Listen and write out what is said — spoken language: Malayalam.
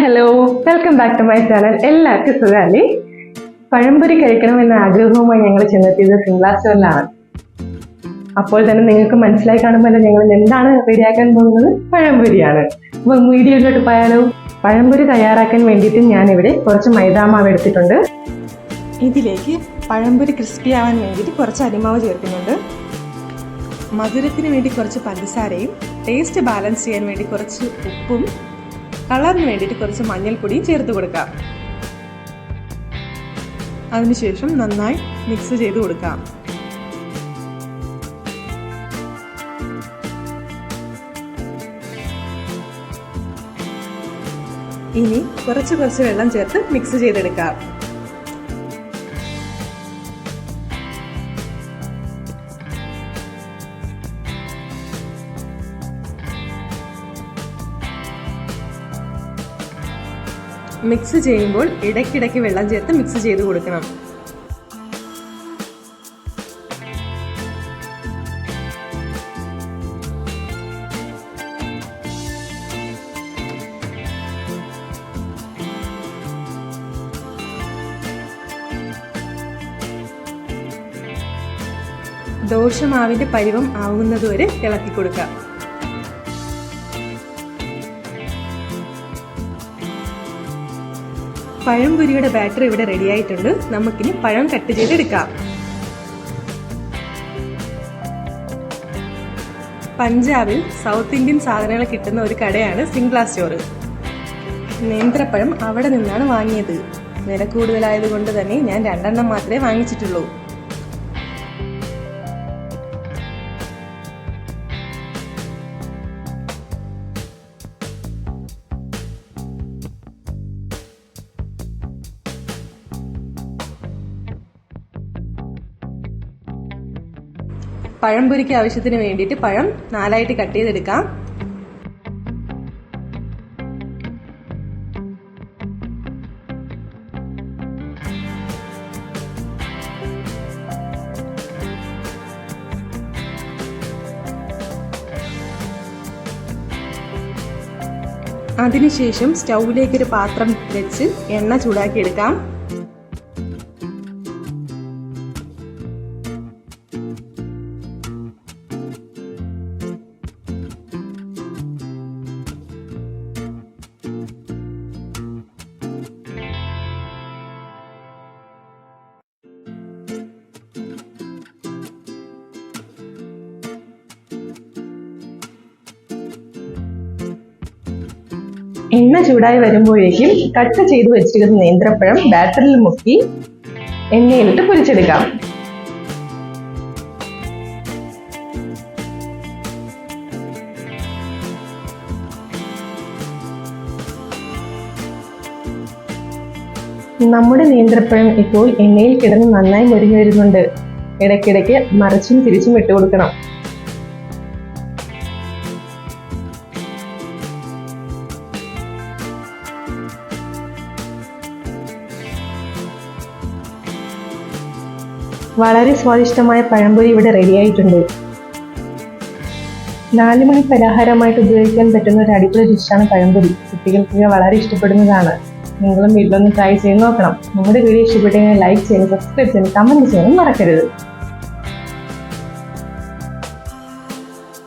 Hello welcome back to my channel എല്ലാവർക്കും സുഖാലി പഴംപൊരി കഴിക്കണമെന്ന ആഗ്രഹവുമായി ഞങ്ങൾ ചെന്നെത്തിയത് സിംഗ്ലാ സ്റ്റോറിലാണ് അപ്പോൾ തന്നെ നിങ്ങൾക്ക് മനസ്സിലായി കാണുമ്പോൾ ഞങ്ങൾ എന്താണ് റെഡിയാക്കാൻ പോകുന്നത്? പഴംപൊരിയാണ്. അപ്പോൾ വീഡിയോയിലോട്ട് പോയാലോ? പഴംപൊരി തയ്യാറാക്കാൻ വേണ്ടിയിട്ട് ഇവിടെ കുറച്ച് മൈദാമാവ് എടുത്തിട്ടുണ്ട്. ഇതിലേക്ക് പഴംപൊരി ക്രിസ്പി ആവാൻ വേണ്ടിയിട്ട് കുറച്ച് അരിമാവ് ചേർക്കുന്നുണ്ട്. മധുരത്തിന് വേണ്ടി കുറച്ച് പഞ്ചസാരയും ടേസ്റ്റ് ബാലൻസ് ചെയ്യാൻ വേണ്ടി കുറച്ച് ഉപ്പും കളറിന് വേണ്ടിയിട്ട് കുറച്ച് മഞ്ഞൾപ്പൊടിയും ചേർത്ത് കൊടുക്കാം. അതിനുശേഷം നന്നായി മിക്സ് ചെയ്ത് കൊടുക്കാം. ഇനി കുറച്ച് കുറച്ച് വെള്ളം ചേർത്ത് മിക്സ് ചെയ്തെടുക്കാം. മിക്സ് ചെയ്യുമ്പോൾ ഇടയ്ക്കിടയ്ക്ക് വെള്ളം ചേർത്ത് മിക്സ് ചെയ്ത് കൊടുക്കണം. ദോഷമാവിന്റെ പരിവം ആവുന്നതുവരെ ഇളക്കി കൊടുക്കാം. പഴംപൊരിയുടെ ബാറ്ററി ഇവിടെ റെഡി ആയിട്ടുണ്ട്. നമുക്കിനി പഴം കട്ട് ചെയ്തെടുക്കാം. പഞ്ചാബിൽ സൗത്ത് ഇന്ത്യൻ സാധനങ്ങൾ കിട്ടുന്ന ഒരു കടയാണ് സിംഗ്ലാ സ്റ്റോർ നേന്ത്രപ്പഴം അവിടെ നിന്നാണ് വാങ്ങിയത്. വില കൂടുതലായതുകൊണ്ട് തന്നെ ഞാൻ രണ്ടെണ്ണം മാത്രമേ വാങ്ങിച്ചിട്ടുള്ളൂ. പഴംപൊരിക്ക് ആവശ്യത്തിന് വേണ്ടിയിട്ട് പഴം നാലായിട്ട് കട്ട് ചെയ്തെടുക്കാം. അതിനുശേഷം സ്റ്റൗവിലേക്കൊരു പാത്രം വെച്ച് എണ്ണ ചൂടാക്കി എണ്ണ ചൂടായി വരുമ്പോഴേക്കും കട്ട് ചെയ്ത് വെച്ചിരിക്കുന്ന നേന്ത്രപ്പഴം ബാറ്ററിൽ മുക്കി എണ്ണയിലിട്ട് പൊരിച്ചെടുക്കാം. നമ്മുടെ നേന്ത്രപ്പഴം ഇപ്പോൾ എണ്ണയിൽ കിടന്ന് നന്നായി മുരിഞ്ഞു വരുന്നുണ്ട്. ഇടയ്ക്കിടയ്ക്ക് മറിച്ചും തിരിച്ചും ഇട്ട് കൊടുക്കണം. വളരെ സ്വാദിഷ്ടമായ പഴംപൊരി ഇവിടെ റെഡിയായിട്ടുണ്ട് നാല് മണി പലഹാരമായിട്ട് ഉപയോഗിക്കാൻ പറ്റുന്ന ഒരു അടിപൊളി ഡിഷാണ് പഴംപൊരി. കുട്ടികൾക്ക് വളരെ ഇഷ്ടപ്പെടുന്നതാണ്. നിങ്ങളും വീട്ടിലൊന്ന് ട്രൈ ചെയ്ത് നോക്കണം. നിങ്ങളുടെ വീഡിയോ ഇഷ്ടപ്പെട്ടെങ്കിൽ ലൈക്ക് ചെയ്യാനും സബ്സ്ക്രൈബ് ചെയ്യാനും കമന്റ് ചെയ്യാനും മറക്കരുത്.